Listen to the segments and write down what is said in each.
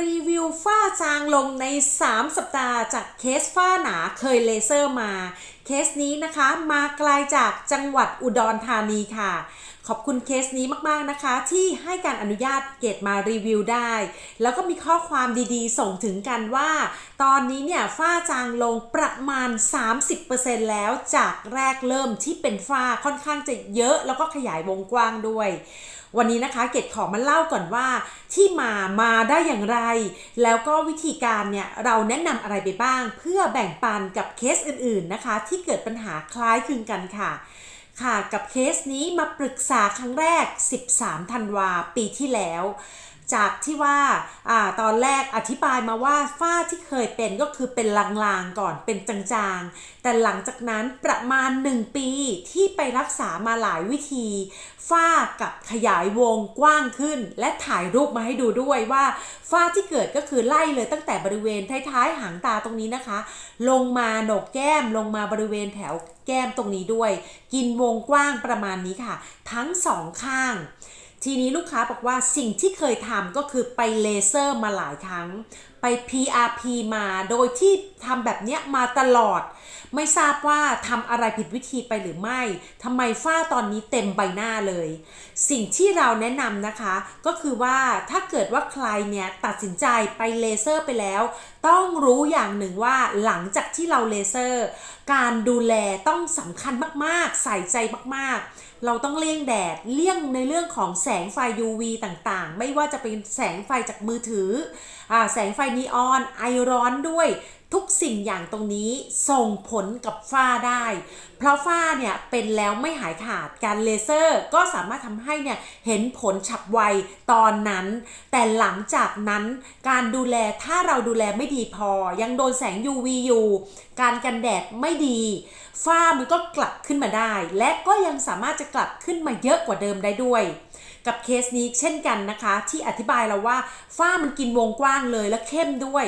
รีวิวฝ้าจางลงใน 3 สัปดาห์จากเคสฝ้าหนาเคยเลเซอร์มา เคสนี้นะคะมาไกลจากจังหวัดอุดรธานีค่ะ ขอบคุณเคสนี้มากๆนะคะ ที่ให้การอนุญาตเกตมารีวิวได้ แล้วก็มีข้อความดีๆ ส่งถึงกันว่า ตอนนี้เนี่ยฝ้าจางลงประมาณ 30%แล้วจากแรกเริ่มที่เป็นฝ้าค่อนข้างจะเยอะ แล้วก็ขยายวงกว้างด้วยวันนี้นะคะเกดขอมาเล่าก่อนว่า ที่มามาได้อย่างไร แล้วก็วิธีการเนี่ยเราแนะนำอะไรไปบ้าง เพื่อแบ่งปันกับเคสอื่นๆนะคะ ที่ที่เกิดปัญหาคล้ายคลึงกันค่ะ ค่ะกับเคสนี้มาปรึกษาครั้งแรก 13 ธันวาปีที่แล้วจากที่ว่าอตอนแรกอธิบายมาว่าฝ้าที่เคยเป็นก็คือเป็นลางๆก่อนเป็นจางๆ แต่หลังจากนั้นประมาณ 1 ปีที่ไปรักษามาหลายวิธีฝ้ากับขยายวงกว้างขึ้น และถ่ายรูปมาให้ดูด้วยว่าฝ้าที่เกิดก็คือไล่เลยตั้งแต่บริเวณท้ายๆหางตาตรงนี้นะคะ ลงมาโหนกแก้มลงมาบริเวณแถวแก้มตรงนี้ด้วย กินวงกว้างประมาณนี้ค่ะ ทั้งสองข้าง ทีนี้ลูกค้าบอกว่าสิ่งที่เคยทำก็คือไปเลเซอร์มาหลายครั้ง ไป PRP มาโดยที่ทำแบบเนี้ยมาตลอด ไม่ทราบว่าทำอะไรผิดวิธีไปหรือไม่ทำไมฝ้าตอนนี้เต็มใบหน้าเลย สิ่งที่เราแนะนำนะคะ ก็คือว่าถ้าเกิดว่าใครเนี่ยตัดสินใจไปเลเซอร์ไปแล้ว ต้องรู้อย่างหนึ่งว่าหลังจากที่เราเลเซอร์ การดูแลต้องสำคัญมากๆ ใส่ใจมากๆ เราต้องเลี่ยงแดดเลี่ยงในเรื่องของแสงไฟ UV ต่างๆ ไม่ว่าจะเป็นแสงไฟจากมือถืออแสงไฟนีออน ไอร้อนด้วยทุกสิ่งอย่างตรงนี้ส่งผลกับฝ้าได้ เพราะฝ้าเนี่ยเป็นแล้วไม่หายขาดการเลเซอร์ก็สามารถทำให้เนี่ยเห็นผลฉับไวตอนนั้น แต่หลังจากนั้นการดูแลถ้าเราดูแลไม่ดีพอ ยังโดนแสง UV อยู่ การกันแดดไม่ดี ฝ้ามันก็กลับขึ้นมาได้ และก็ยังสามารถจะกลับขึ้นมาเยอะกว่าเดิมได้ด้วย กับเคสนี้เช่นกันนะคะ ที่อธิบายเราว่าฝ้ามันกินวงกว้างเลยและเข้มด้วย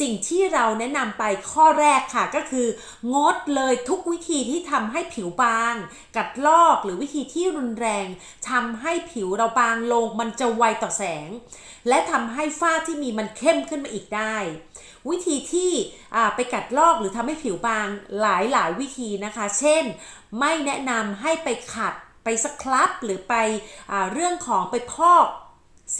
สิ่งที่เราแนะนำไปข้อแรกค่ะก็คืองดเลยทุกวิธีที่ทำให้ผิวบาง กัดลอกหรือวิธีที่รุนแรงทำให้ผิวเราบางลงมันจะไวต่อแสง และทำให้ฝ้าที่มีมันเข้มขึ้นมาอีกได้ วิธีที่ไปกัดลอกหรือทำให้ผิวบางหลายหลายวิธีนะคะ เช่น ไม่แนะนำให้ไปขัดไปสครับหรือไปอเรื่องของไปพอก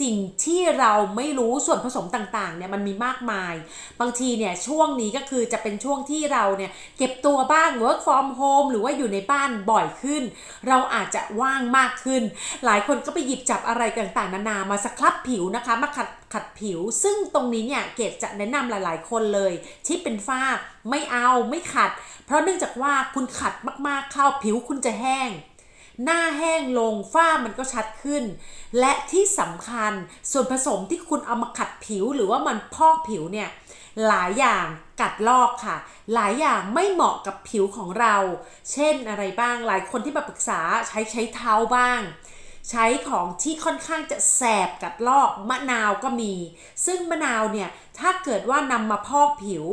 สิ่งที่เราไม่รู้ส่วนผสมต่างๆเนี่ยมันมีมากมาย บางทีเนี่ยช่วงนี้ก็คือจะเป็นช่วงที่เราเนี่ยเก็บตัวบ้าง work from home หรือว่าอยู่ในบ้านบ่อยขึ้น เราอาจจะว่างมากขึ้น หลายคนก็ไปหยิบจับอะไรต่างๆ นานามาสครับผิวนะคะ มาขัดขัดผิว ซึ่งตรงนี้เนี่ยเกดจะแนะนำหลาย ๆ คนเลย ที่เป็นฝ้าไม่เอาไม่ขัด เพราะเนื่องจากว่าคุณขัดมากๆเข้าผิวคุณจะแห้ง หน้าแห้งลงฝ้ามันก็ชัดขึ้น และที่สำคัญส่วนผสมที่คุณเอามาขัดผิวหรือว่ามันพอกผิวเนี่ยหลายอย่างกัดลอกค่ะ หลายอย่างไม่เหมาะกับผิวของเรา เช่นอะไรบ้างหลายคนที่มาปรึกษาใช้ใช้เท้าบ้าง ใช้ของที่ค่อนข้างจะแสบกัดลอกมะนาวก็มี ซึ่งมะนาวเนี่ยถ้าเกิดว่านำมาพอกผิว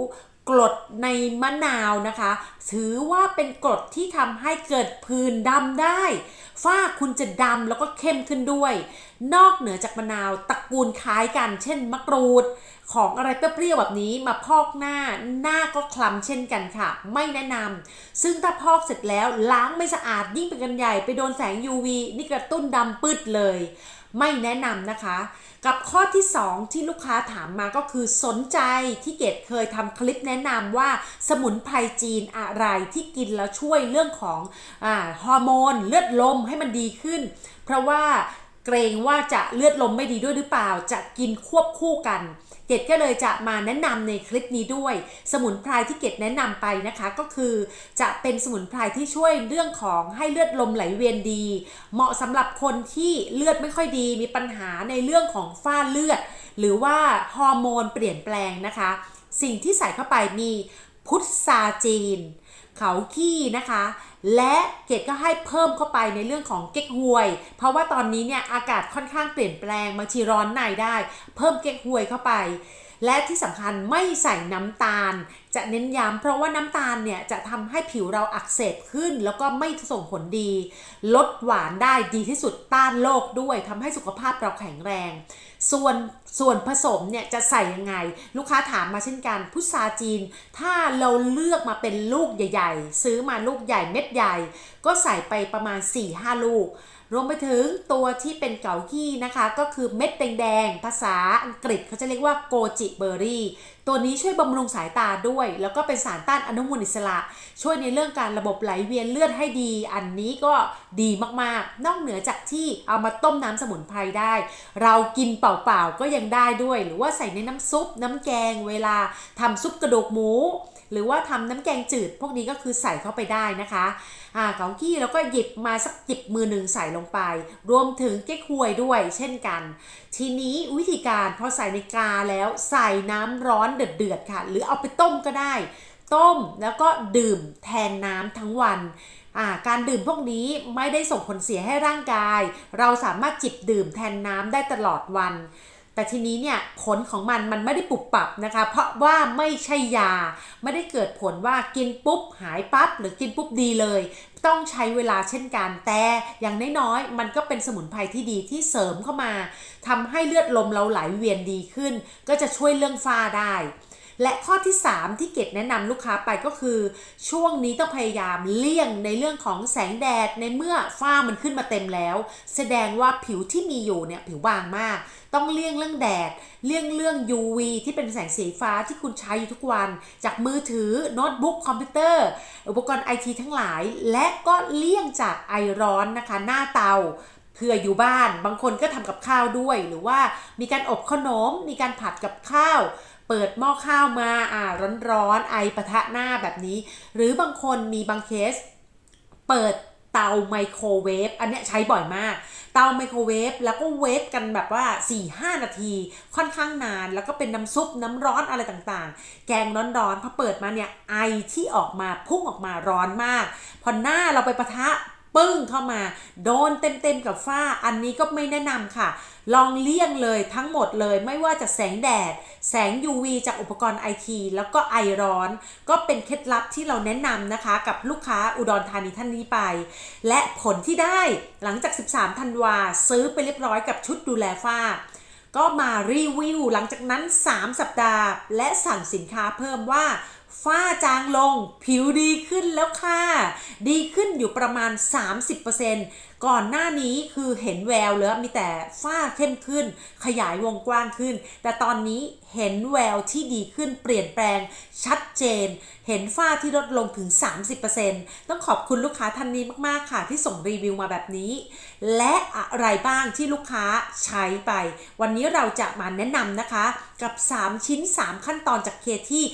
กรดในมะนาวนะคะ ถือว่าเป็นกรดที่ทำให้เกิดผื่นดำได้ ฝ้าคุณจะดำแล้วก็เข้มขึ้นด้วย นอกเหนือจากมะนาวตระกูลคล้ายกัน เช่นมะกรูด ของอะไรเปรี้ยวๆแบบนี้มาพอกหน้า หน้าก็คล้ำเช่นกันค่ะ ไม่แนะนำซึ่งถ้าพอกเสร็จแล้วล้างไม่สะอาดยิ่งเป็นกันใหญ่ไปโดนแสง UV นี่กระตุ้นดำปืดเลย ไม่แนะนำนะคะ กับข้อที่ 2 ที่ลูกค้าถามมาก็คือสนใจที่เกดเคยทำคลิปแนะนำว่าสมุนไพรจีนอะไรที่กินแล้วช่วยเรื่องของอฮอร์โมนเลือดลมให้มันดีขึ้น เพราะว่าเกรงว่าจะเลือดลมไม่ดีด้วยหรือเปล่า จะกินควบคู่กัน เกดก็เลยจะมาแนะนำในคลิปนี้ด้วย สมุนไพรที่เกดแนะนำไปนะคะ ก็คือจะเป็นสมุนไพรที่ช่วยเรื่องของให้เลือดลมไหลเวียนดี เหมาะสำหรับคนที่เลือดไม่ค่อยดีมีปัญหาในเรื่องของฝ้าเลือด หรือว่าฮอร์โมนเปลี่ยนแปลงนะคะ สิ่งที่ใส่เข้าไปมีพุทราจีน เขาขี้นะคะ และเกดก็ให้เพิ่มเข้าไปในเรื่องของเก๊กฮวย เพราะว่าตอนนี้เนี่ยอากาศค่อนข้างเปลี่ยนแปลงบางทีร้อนในได้ เพิ่มเก๊กฮวยเข้าไป และที่สำคัญไม่ใส่น้ำตาล จะเน้นย้ำเพราะว่าน้ำตาลเนี่ยจะทำให้ผิวเราอักเสบขึ้น แล้วก็ไม่ส่งผลดี ลดหวานได้ดีที่สุดต้านโรคด้วยทำให้สุขภาพเราแข็งแรง ส่วน ส่วนผสมเนี่ยจะใส่ยังไง ลูกค้าถามมาเช่นกัน พุทราจีน ถ้าเราเลือกมาเป็นลูกใหญ่ ๆ ซื้อมาลูกใหญ่เม็ดใหญ่ ก็ใส่ไปประมาณ 4-5 ลูก รวมไปถึงตัวที่เป็นเกากี้นะคะ ก็คือเม็ดแดงๆภาษาอังกฤษเขาจะเรียกว่าโกจิเบอร์รี่ตัวนี้ช่วยบำรุงสายตาด้วย แล้วก็เป็นสารต้านอนุมูลอิสระ ช่วยในเรื่องการระบบไหลเวียนเลือดให้ดี อันนี้ก็ดีมากๆ นอกเหนือจากที่เอามาต้มน้ำสมุนไพรได้ เรากินเปล่าๆก็ยังงได้ด้วย หรือว่าใส่ในน้ำซุป น้ำแกงเวลาทำซุปกระดูกหมู หรือว่าทำน้ำแกงจืด พวกนี้ก็คือใส่เข้าไปได้นะคะอ่าเกากี้แล้วก็หยิบมาสักหยิบมือหนึ่งใส่ลงไป รวมถึงเก๊กฮวยด้วย เช่นกัน ทีนี้วิธีการพอใส่ในกาแล้วใส่น้ำร้อนเดือดๆค่ะ หรือเอาไปต้มก็ได้ ต้มแล้วก็ดื่มแทนน้ำทั้งวันอาการดื่มพวกนี้ไม่ได้ส่งผลเสียให้ร่างกาย เราสามารถจิบดื่มแทนน้ำได้ตลอดวัน แต่ทีนี้เนี่ยผลของมันมันไม่ได้ปุบปับนะคะ เพราะว่าไม่ใช่ยา ไม่ได้เกิดผลว่ากินปุ๊บหายปั๊บหรือกินปุ๊บดีเลย ต้องใช้เวลาเช่นกันแต่อย่างน้อยๆมันก็เป็นสมุนไพรที่ดีที่เสริมเข้ามาทำให้เลือดลมเราไหลเวียนดีขึ้น ก็จะช่วยเรื่องฝ้าได้ และข้อที่ 3 ที่เกดแนะนำลูกค้าไปก็คือ ช่วงนี้ต้องพยายามเลี่ยงในเรื่องของแสงแดดในเมื่อฝ้ามันขึ้นมาเต็มแล้ว แสดงว่าผิวที่มีอยู่เนี่ยผิวบางมาก ต้องเลี่ยงเรื่องแดด เลี่ยงเรื่อง UV ที่เป็นแสงสีฟ้าที่คุณใช้อยู่ทุกวัน จากมือถือโน้ตบุ๊กคอมพิวเตอร์ อุปกรณ์ไอทีทั้งหลาย และก็เลี่ยงจากไอร้อนนะคะหน้าเตาเพื่ออยู่บ้านบางคนก็ทำกับข้าวด้วย หรือว่ามีการอบขนม มีการผัดกับข้าว เปิดหม้อข้าวมาอ่าร้อนๆไอปะทะหน้าแบบนี้ หรือบางคนมีบางเคส เปิดเตาไมโครเวฟอันเนี้ยใช้บ่อยมาก เตาไมโครเวฟแล้วก็เวฟกันแบบว่า 4-5 นาทีค่อนข้างนาน แล้วก็เป็นน้ำซุปน้ำร้อนอะไรต่างๆ แกงร้อนๆพอเปิดมาเนี่ยไอที่ออกมาพุ่งออกมาร้อนมาก พอหน้าเราไปปะทะ ปึ้งเข้ามา โดนเต็มๆกับฝ้า อันนี้ก็ไม่แนะนำค่ะ ลองเลี่ยงเลยทั้งหมดเลยไม่ว่าจะแสงแดด แสง UV จากอุปกรณ์ไอทีแล้วก็ไอร้อน ก็เป็นเคล็ดลับที่เราแนะนำนะคะ กับลูกค้าอุดรธานีท่านนี้ไป และผลที่ได้หลังจาก 13ธันวาซื้อไปเรียบร้อยกับชุดดูแลฝ้าก็มารีวิวหลังจากนั้น 3 สัปดาห์ และสั่งสินค้าเพิ่มว่า ฝ้าจางลงผิวดีขึ้นแล้วค่ะ ดีขึ้นอยู่ประมาณ 30%ก่อนหน้านี้คือเห็นแววเลยมีแต่ฝ้าเข้มขึ้น ขยายวงกว้างขึ้น แต่ตอนนี้เห็นแววที่ดีขึ้นเปลี่ยนแปลงชัดเจน เห็นฝ้าที่ลดลงถึง 30%ต้องขอบคุณลูกค้าท่านนี้มาก ๆ ค่ะ ที่ส่งรีวิวมาแบบนี้ และอะไรบ้างที่ลูกค้าใช้ไป วันนี้เราจะมาแนะนำนะคะกับ 3 ชิ้น 3 ขั้นตอนจากเคที่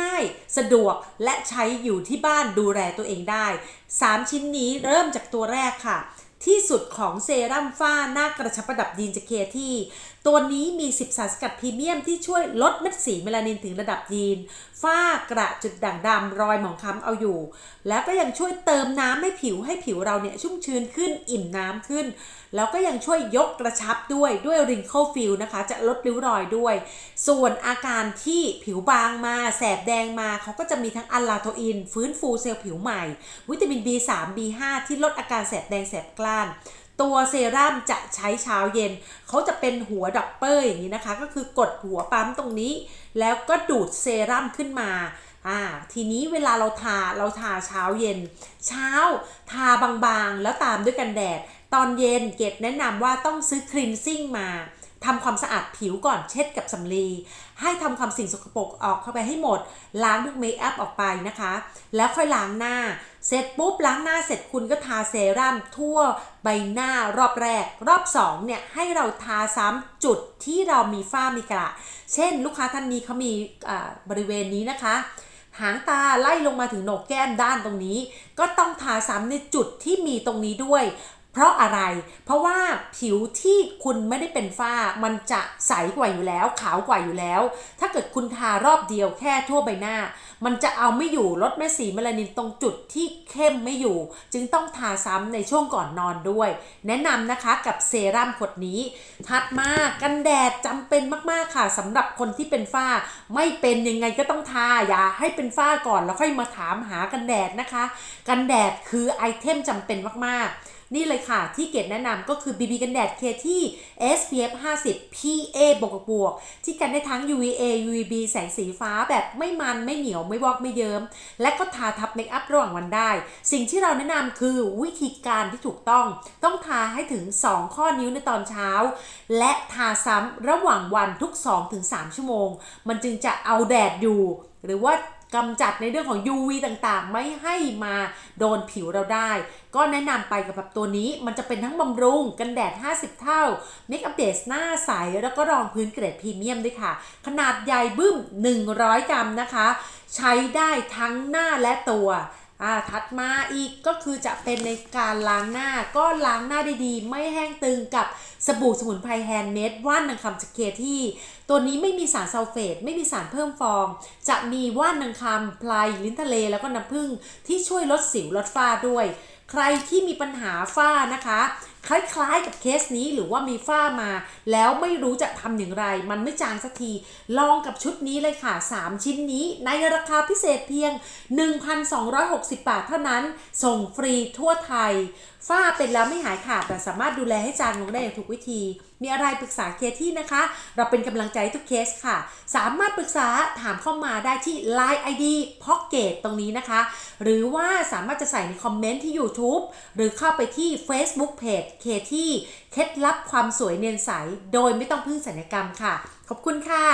ง่ายๆ สะดวกและใช้อยู่ที่บ้านดูแลตัวเองได้ 3 ชิ้นนี้เริ่มจากตัวแรกค่ะ ที่สุดของเซรั่มฝ้าหน้ากระชับประดับดีนจากเคที่ ตัวนี้มี 10 สารสกัดพรีเมียมที่ช่วยลดเม็ดสีเมลานินถึงระดับยีน ฝ้ากระจุดด่างดำรอยหมองคล้ำเอาอยู่ แล้วก็ยังช่วยเติมน้ำให้ผิวให้ผิวเราเนี่ยชุ่มชื้นขึ้นอิ่มน้ำขึ้น แล้วก็ยังช่วยยกกระชับด้วยด้วย wrinkle fill นะคะ จะลดริ้วรอยด้วย ส่วนอาการที่ผิวบางมาแสบแดงมาเขาก็จะมีทั้งอัลลาโทอิน ฟื้นฟูเซลล์ผิวใหม่ วิตามิน B3 B5 ที่ลดอาการแสบแดงแสบกล้าน ตัวเซรั่มจะใช้เช้าเย็น เขาจะเป็นหัวดับเปอร์อย่างนี้นะคะ ก็คือกดหัวปั๊มตรงนี้ แล้วก็ดูดเซรั่มขึ้นมาอ่าทีนี้เวลาเราทาเราทาเช้าเย็น เช้าทาบางๆ แล้วตามด้วยกันแดด ตอนเย็นเกดแนะนำว่าต้องซื้อครีนซิ่งมา ทำความสะอาดผิวก่อนเช็ดกับสำลี ให้ทำความสิ่งสกปรกออกเข้าไปให้หมด ล้างพวกเมคอัพออกไปนะคะ แล้วค่อยล้างหน้า เสร็จปุ๊บล้างหน้าเสร็จคุณก็ทาเซรั่มทั่วใบหน้ารอบแรก รอบ2เนี่ยให้เราทาซ้ำจุดที่เรามีฝ้ามีกระเช่น ลูกค้าท่านนี้เขามีอ่าบริเวณนี้นะคะหางตาไล่ลงมาถึงโหนกแก้มด้านตรงนี้ ก็ต้องทาซ้ำในจุดที่มีตรงนี้ด้วย เพราะอะไร เพราะว่าผิวที่คุณไม่ได้เป็นฝ้า มันจะใสกว่าอยู่แล้ว ขาวกว่าอยู่แล้ว ถ้าเกิดคุณทารอบเดียวแค่ทั่วใบหน้า มันจะเอาไม่อยู่ลดเม็ดสีเมลานินตรงจุดที่เข้มไม่อยู่ จึงต้องทาซ้ำในช่วงก่อนนอนด้วย แนะนำนะคะกับเซรั่มขวดนี้ถัดมากันแดดจำเป็นมากๆค่ะสำหรับคนที่เป็นฝ้า ไม่เป็นยังไงก็ต้องทาอย่าให้เป็นฝ้าก่อนแล้วค่อยมาถามหากันแดดนะคะ กันแดดคือไอเทมจำเป็นมากๆ นี่เลยค่ะ ที่เกดแนะนำก็คือ BB กันแดดเคที่ SPF 50 PA บวกบวกที่กันได้ทั้ง UVA UVB แสงสีฟ้าแบบไม่มันไม่เหนียวไม่วอกไม่เยิ้มและก็ทาทับเมคอัพระหว่างวันได้ สิ่งที่เราแนะนำคือวิธีการที่ถูกต้อง ต้องทาให้ถึง 2 ข้อนิ้วในตอนเช้า และทาซ้ำระหว่างวันทุก 2-3 ชั่วโมง มันจึงจะเอาแดดอยู่ หรือว่า กำจัดในเรื่องของ UV ต่างๆ ไม่ให้มาโดนผิวเราได้ ก็แนะนำไปกับแบบตัวนี้มันจะเป็นทั้งบำรุงกันแดด 50 เท่าเมคอัพเดสหน้าใส แล้วก็รองพื้นเกรดพรีเมียมด้วยค่ะ ขนาดใหญ่บึ้ม 100 กรัมนะคะ ใช้ได้ทั้งหน้าและตัว อ่าถัดมาอีกก็คือจะเป็นในการล้างหน้าก็ล้างหน้าได้ดีไม่แห้งตึงกับสบู่สมุนไพรแฮนด์เมดว่านนางคำจากเคที่ ตัวนี้ไม่มีสารซัลเฟต ไม่มีสารเพิ่มฟอง จะมีว่านนางคำพลายลิ้นทะเลแล้วก็น้ำผึ้งที่ช่วยลดสิวลดฝ้าด้วย ใครที่มีปัญหาฝ้านะคะ คล้ายๆกับเคสนี้หรือว่ามีฝ้ามา แล้วไม่รู้จะทำอย่างไร มันไม่จางสักที ลองกับชุดนี้เลยค่ะ 3 ชิ้นนี้ในราคาพิเศษเพียง 1,260 บาทเท่านั้น ส่งฟรีทั่วไทย ฝ้าเป็นแล้วไม่หายขาดแต่สามารถดูแลให้จางลงได้อย่างถูกวิธี มีอะไรปรึกษาเคที่นะคะ เราเป็นกำลังใจใทุกเคสค่ะ สามารถปรึกษาถามเข้ามาได้ที่ Line ID Pocket ตรงนี้นะคะ หรือว่าสามารถจะใส่ในคอมเมนต์ที่ YouTube หรือเข้าไปที่ Facebook Page เคที่เคล็ดลับความสวยเนียนใส โดยไม่ต้องพึ่งศัลยกรรมค่ะ ขอบคุณค่ะ